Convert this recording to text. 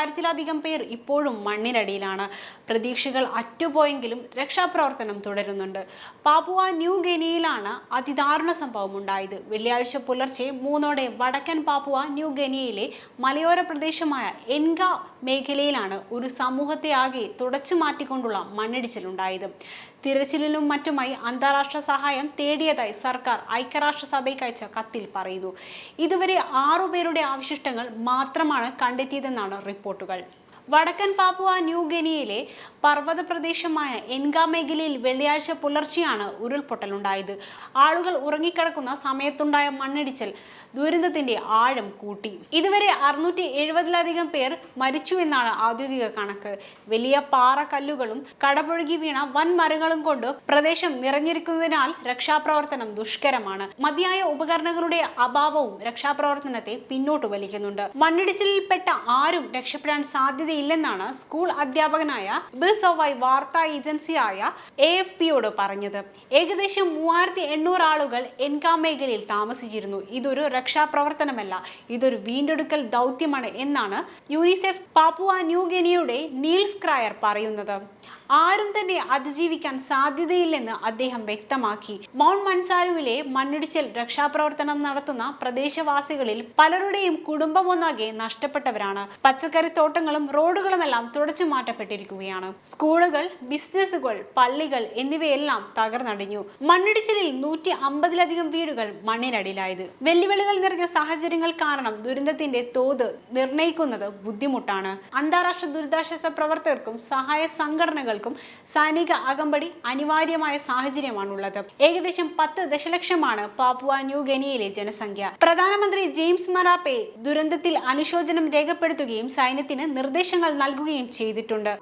രണ്ടായിരത്തിലധികം പേർ ഇപ്പോഴും മണ്ണിനടിയിലാണ്. പ്രതീക്ഷകൾ അറ്റുപോയെങ്കിലും രക്ഷാപ്രവർത്തനം തുടരുന്നുണ്ട്. പാപ്പുവ ന്യൂ ഗനിയിലാണ് അതിദാരുണ സംഭവം ഉണ്ടായത് വെള്ളിയാഴ്ച പുലർച്ചെ മൂന്നോടെ വടക്കൻ പാപ്പുവ ന്യൂ ഗനിയയിലെ മലയോര പ്രദേശമായ എൻഗ മേഖലയിലാണ് ഒരു സമൂഹത്തെ ആകെ തുടച്ചു മാറ്റിക്കൊണ്ടുള്ള മണ്ണിടിച്ചിലുണ്ടായത്. തിരച്ചിലിനും മറ്റുമായി അന്താരാഷ്ട്ര സഹായം തേടിയതായി സർക്കാർ ഐക്യരാഷ്ട്രസഭയ്ക്ക് അയച്ച കത്തിൽ പറയുന്നു. ഇതുവരെ ആറുപേരുടെ അവശിഷ്ടങ്ങൾ മാത്രമാണ് കണ്ടെത്തിയതെന്നാണ് റിപ്പോർട്ടുകൾ. വടക്കൻ പാപ്പുവ ന്യൂ ഗനിയയിലെ പർവത പ്രദേശമായ എൻഗ മേഖലയിൽ വെള്ളിയാഴ്ച പുലർച്ചെയാണ് ഉരുൾപൊട്ടലുണ്ടായത്. ആളുകൾ ഉറങ്ങിക്കിടക്കുന്ന സമയത്തുണ്ടായ മണ്ണിടിച്ചൽ ദുരന്തത്തിന്റെ ആഴം കൂട്ടി. ഇതുവരെ അറുന്നൂറ്റി എഴുപതിലധികം പേർ മരിച്ചു എന്നാണ് ഔദ്യോഗിക കണക്ക്. വലിയ പാറക്കല്ലുകളും കടപുഴകി വീണ വൻ മരങ്ങളും കൊണ്ട് പ്രദേശം നിറഞ്ഞിരിക്കുന്നതിനാൽ രക്ഷാപ്രവർത്തനം ദുഷ്കരമാണ്. മതിയായ ഉപകരണങ്ങളുടെ അഭാവവും രക്ഷാപ്രവർത്തനത്തെ പിന്നോട്ട് വലിക്കുന്നുണ്ട്. മണ്ണിടിച്ചിലിൽപ്പെട്ട ആരും രക്ഷപ്പെടാൻ സാധ്യതയില്ലെന്നാണ് സ്കൂൾ അധ്യാപകനായ ബിസോവായി വാർത്താ ഏജൻസിയായ എ എഫ് പിയോട് പറഞ്ഞത്. ഏകദേശം മൂവായിരത്തി എണ്ണൂറ് ആളുകൾ എൻകാ മേഖലയിൽ താമസിച്ചിരുന്നു. ഇതൊരു രക്ഷാപ്രവർത്തനമല്ല ഇതൊരു വീണ്ടെടുക്കൽ ദൗത്യമാണ് എന്നാണ് യൂണിസെഫ് പാപ്പുവ ന്യൂ ഗിനിയുടെ നീൽസ് ക്രയർ പറയുന്നത്. ആരും തന്നെ അതിജീവിക്കാൻ സാധ്യതയില്ലെന്ന് അദ്ദേഹം വ്യക്തമാക്കി. മൗണ്ട് മൻസാരുവിലെ മണ്ണിടിച്ചിൽ രക്ഷാപ്രവർത്തനം നടത്തുന്ന പ്രദേശവാസികളിൽ പലരുടെയും കുടുംബമൊന്നാകെ നഷ്ടപ്പെട്ടവരാണ്. പച്ചക്കറിത്തോട്ടങ്ങളും റോഡുകളുമെല്ലാം തുടച്ചു മാറ്റപ്പെട്ടിരിക്കുകയാണ്. സ്കൂളുകൾ ബിസിനസ്സുകൾ പള്ളികൾ എന്നിവയെല്ലാം തകർന്നടിഞ്ഞു. മണ്ണിടിച്ചിലിൽ നൂറ്റി അമ്പതിലധികം വീടുകൾ മണ്ണിനടിയിലായത്. വെല്ലുവിളികൾ നിറഞ്ഞ സാഹചര്യങ്ങൾ കാരണം ദുരന്തത്തിന്റെ തോത് നിർണയിക്കുന്നത് ബുദ്ധിമുട്ടാണ്. അന്താരാഷ്ട്ര ദുരിതാശ്വാസ പ്രവർത്തകർക്കും സഹായ സംഘടനകൾക്കും സൈനിക അകമ്പടി അനിവാര്യമായ സാഹചര്യമാണുള്ളത്. ഏകദേശം പത്ത് ദശലക്ഷമാണ് പാപ്പുവ ന്യൂ ഗനിയയിലെ ജനസംഖ്യ. പ്രധാനമന്ത്രി ജെയിംസ് മറാപ്പെ ദുരന്തത്തിൽ അനുശോചനം രേഖപ്പെടുത്തുകയും സൈന്യത്തിന് നിർദ്ദേശങ്ങൾ നൽകുകയും ചെയ്തിട്ടുണ്ട്